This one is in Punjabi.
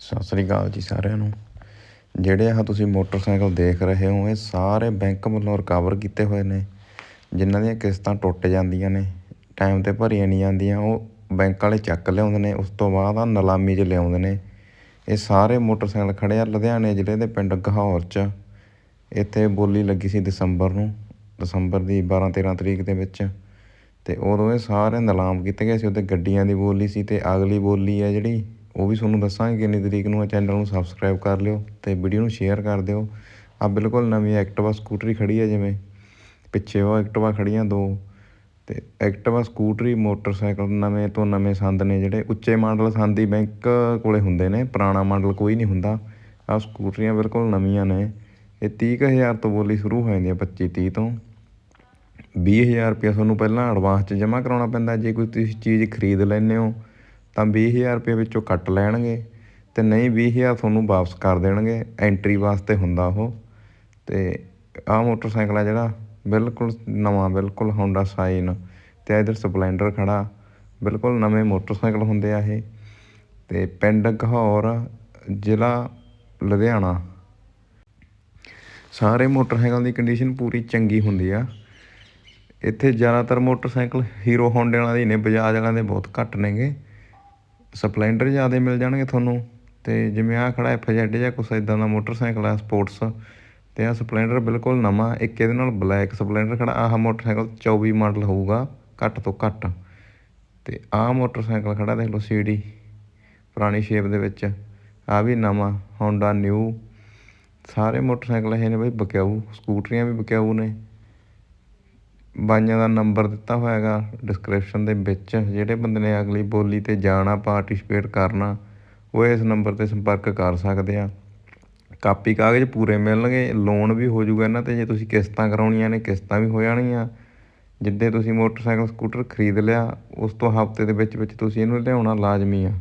ਸਤਿ ਸ੍ਰੀ ਅਕਾਲ ਜੀ ਸਾਰਿਆਂ ਨੂੰ। ਜਿਹੜੇ ਆਹ ਤੁਸੀਂ ਮੋਟਰਸਾਈਕਲ ਦੇਖ ਰਹੇ ਹੋ, ਇਹ ਸਾਰੇ ਬੈਂਕ ਵੱਲੋਂ ਰਿਕਵਰ ਕੀਤੇ ਹੋਏ ਨੇ। ਜਿਨ੍ਹਾਂ ਦੀਆਂ ਕਿਸ਼ਤਾਂ ਟੁੱਟ ਜਾਂਦੀਆਂ ਨੇ ਟਾਈਮ 'ਤੇ ਭਰੀਆਂ ਨਹੀਂ ਜਾਂਦੀਆਂ, ਉਹ ਬੈਂਕ ਵਾਲੇ ਚੱਕ ਲਿਆਉਂਦੇ ਨੇ, ਉਸ ਤੋਂ ਬਾਅਦ ਆ ਨਿਲਾਮੀ 'ਚ ਲਿਆਉਂਦੇ ਨੇ। ਇਹ ਸਾਰੇ ਮੋਟਰਸਾਈਕਲ ਖੜੇ ਆ ਲੁਧਿਆਣੇ ਜ਼ਿਲ੍ਹੇ ਦੇ ਪਿੰਡ ਗਹੌਰ 'ਚ। ਇੱਥੇ ਬੋਲੀ ਲੱਗੀ ਸੀ ਦਸੰਬਰ ਨੂੰ, ਦਸੰਬਰ ਦੀ 12 13 ਤਰੀਕ ਦੇ ਵਿੱਚ। ਤੇ ਉਦੋਂ ਇਹ ਸਾਰੇ ਨਿਲਾਮ ਕੀਤੇ ਗਏ ਸੀ ਉੱਤੇ ਗੱਡੀਆਂ ਦੀ ਬੋਲੀ ਸੀ ਤੇ ਅਗਲੀ ਬੋਲੀ ਹੈ ਜਿਹੜੀ ਉਹ ਵੀ ਤੁਹਾਨੂੰ ਦੱਸਾਂਗੇ ਕਿੰਨੀ ਤਰੀਕ ਨੂੰ ਹੈ ਚੈਨਲ ਨੂੰ ਸਬਸਕ੍ਰਾਈਬ ਕਰ ਲਿਓ ਤੇ ਵੀਡੀਓ ਨੂੰ ਸ਼ੇਅਰ ਕਰ ਦਿਓ। ਆ ਬਿਲਕੁਲ ਨਵੀਂ ਐਕਟਿਵਾ ਸਕੂਟਰੀ ਖੜੀ ਹੈ ਜਿਵੇਂ। ਪਿੱਛੇ ਉਹ ਐਕਟਿਵਾ ਖੜੀਆਂ ਦੋ। ਤੇ ਐਕਟਿਵਾ, ਸਕੂਟਰੀ, ਮੋਟਰਸਾਈਕਲ ਨਵੇਂ ਤੋਂ ਨਵੇਂ ਸੰਦ ਨੇ ਜਿਹੜੇ। ਉੱਚੇ ਮਾਡਲ ਸੰਦ ਹੀ ਬੈਂਕ ਕੋਲੇ ਹੁੰਦੇ ਨੇ, ਪੁਰਾਣਾ ਮਾਡਲ ਕੋਈ ਨਹੀਂ ਹੁੰਦਾ। ਆ ਸਕੂਟਰੀਆਂ ਬਿਲਕੁਲ ਨਵੀਆਂ ਨੇ। ਇਹ 30000 ਤੋਂ ਬੋਲੀ ਸ਼ੁਰੂ ਹੋ ਜਾਂਦੀ ਹੈ 25 30 ਤੋਂ 20000 ਰੁਪਇਆ ਤੁਹਾਨੂੰ ਪਹਿਲਾਂ ਐਡਵਾਂਸ 'ਚ ਜਮ੍ਹਾਂ ਕਰਾਉਣਾ ਪੈਂਦਾ। ਜੇ ਕੋਈ ਤੁਸੀਂ ਚੀਜ਼ ਖਰੀਦ ਲੈਂਦੇ ਹੋ ਤਾਂ 20000 ਰੁਪਏ ਵਿੱਚੋਂ ਕੱਟ ਲੈਣਗੇ ਤੇ ਨਹੀਂ 20000 ਤੁਹਾਨੂੰ ਵਾਪਸ ਕਰ ਦੇਣਗੇ ਐਂਟਰੀ ਵਾਸਤੇ ਹੁੰਦਾ ਉਹ। ਤੇ ਆਹ ਮੋਟਰਸਾਈਕਲ ਆ ਜਿਹੜਾ, ਬਿਲਕੁਲ ਨਵਾਂ, ਬਿਲਕੁਲ ਹੋਂਡਾ ਸਾਈਨ ਤੇ ਇਧਰ ਸਪਲੈਂਡਰ ਖੜਾ, ਬਿਲਕੁਲ ਨਵੇਂ ਮੋਟਰਸਾਈਕਲ ਹੁੰਦੇ ਆ ਇਹ। ਤੇ ਪਿੰਡ ਘਹੌਰ ਜ਼ਿਲ੍ਹਾ ਲੁਧਿਆਣਾ। ਸਾਰੇ ਮੋਟਰਸਾਈਕਲ ਦੀ ਕੰਡੀਸ਼ਨ ਪੂਰੀ ਚੰਗੀ ਹੁੰਦੀ ਆ। ਇੱਥੇ ਜ਼ਿਆਦਾਤਰ ਮੋਟਰਸਾਈਕਲ ਹੀਰੋ ਹੋਂਡੇ ਵਾਲਿਆਂ ਦੇ ਹੀ ਨੇ, ਬਜਾਜ ਵਾਲਿਆਂ ਦੇ ਬਹੁਤ ਘੱਟ ਨੇਗੇ। ਸਪਲੈਂਡਰ ਜ਼ਿਆਦਾ ਮਿਲ ਜਾਣਗੇ ਤੁਹਾਨੂੰ। ਅਤੇ ਜਿਵੇਂ ਆਹ ਖੜਾ ਐਫ ਜੈਡ ਜਾਂ ਕੁਛ ਇੱਦਾਂ ਦਾ ਮੋਟਰਸਾਈਕਲ ਆ, ਸਪੋਰਟਸ। ਅਤੇ ਆਹ ਸਪਲੈਂਡਰ ਬਿਲਕੁਲ ਨਵਾਂ, ਇੱਕ ਇਹਦੇ ਨਾਲ ਬਲੈਕ ਸਪਲੈਂਡਰ ਖੜਾ। ਆਹ ਮੋਟਰਸਾਈਕਲ 24 ਮਾਡਲ ਹੋਊਗਾ, ਘੱਟ ਤੋਂ ਘੱਟ। ਅਤੇ ਆਹ ਮੋਟਰਸਾਈਕਲ ਖੜਾ ਦੇਖ ਲਓ ਸੀਡੀ, ਪੁਰਾਣੀ ਸ਼ੇਪ ਦੇ ਵਿੱਚ। ਆਹ ਵੀ ਨਵਾਂ ਹੋਂਡਾ ਨਿਊ ਸਾਰੇ ਮੋਟਰਸਾਈਕਲ ਇਹ ਨੇ ਬਈ ਬਕਿਆਊ, ਸਕੂਟਰੀਆਂ ਵੀ ਬਕਿਆਊ ਨੇ। ਬਾਈਆਂ ਦਾ ਨੰਬਰ ਦਿੱਤਾ ਹੋਇਆ ਹੈਗਾ ਡਿਸਕ੍ਰਿਪਸ਼ਨ ਦੇ ਵਿੱਚ, ਜਿਹੜੇ ਬੰਦੇ ਨੇ ਅਗਲੀ ਬੋਲੀ ਤੇ ਜਾਣਾ ਪਾਰਟਿਸਿਪੇਟ ਕਰਨਾ, ਉਹ ਇਸ ਨੰਬਰ ਤੇ ਸੰਪਰਕ ਕਰ ਸਕਦੇ ਆ। ਕਾਪੀ ਕਾਗਜ਼ ਪੂਰੇ ਮਿਲਣਗੇ ਲੋਨ ਵੀ ਹੋ ਜਾਊਗਾ ਇਹਨਾਂ ਤੇ, ਜੇ ਤੁਸੀਂ ਕਿਸ਼ਤਾਂ ਕਰਾਉਣੀਆਂ ਨੇ, ਕਿਸ਼ਤਾਂ ਵੀ ਹੋ ਜਾਣਗੀਆਂ ਜਿੱਦੇ ਤੁਸੀਂ ਮੋਟਰਸਾਈਕਲ, ਸਕੂਟਰ ਖਰੀਦ ਲਿਆ, ਉਸ ਤੋਂ ਹਫ਼ਤੇ ਦੇ ਵਿੱਚ ਵਿੱਚ ਤੁਸੀਂ ਇਹਨੂੰ ਲਿਆਉਣਾ ਲਾਜ਼ਮੀ ਆ।